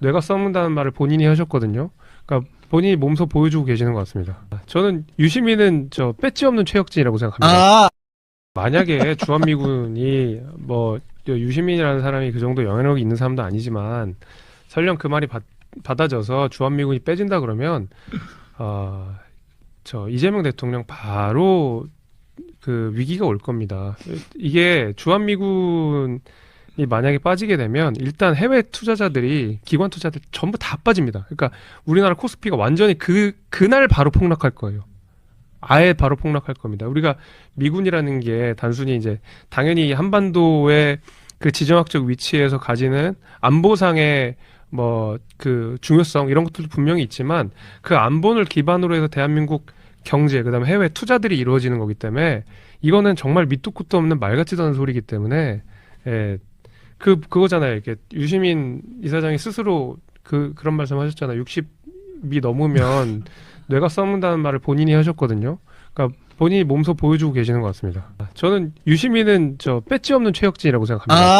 뇌가 썩는다는 말을 본인이 하셨거든요. 그러니까 본인이 몸소 보여주고 계시는 것 같습니다. 저는 유시민은 저 배지 없는 최혁진이라고 생각합니다. 아, 만약에 주한미군이 뭐 유시민이라는 사람이 그 정도 영향력이 있는 사람도 아니지만 설령 그 말이 받, 받아져서 주한미군이 빼진다 그러면 어, 저 이재명 대통령 바로 그 위기가 올 겁니다. 이게 주한미군 이 만약에 빠지게 되면 일단 해외 투자자들이 기관 투자들 전부 다 빠집니다. 그러니까 우리나라 코스피가 완전히 그 그날 바로 폭락할 거예요. 아예 바로 폭락할 겁니다. 우리가 미군이라는 게 단순히 이제 당연히 한반도의 그 지정학적 위치에서 가지는 안보상의 뭐 그 중요성 이런 것들도 분명히 있지만 그 안보를 기반으로 해서 대한민국 경제 그다음에 해외 투자들이 이루어지는 거기 때문에 이거는 정말 밑도 끝도 없는 말 같지도 않은 소리이기 때문에 예. 그 그거잖아요. 이렇게 유시민 이사장이 스스로 그 그런 말씀하셨잖아요. 60이 넘으면 뇌가 썩는다는 말을 본인이 하셨거든요. 그러니까 본인이 몸소 보여주고 계시는 것 같습니다. 저는 유시민은 저 배지 없는 최혁진이라고 생각합니다. 아,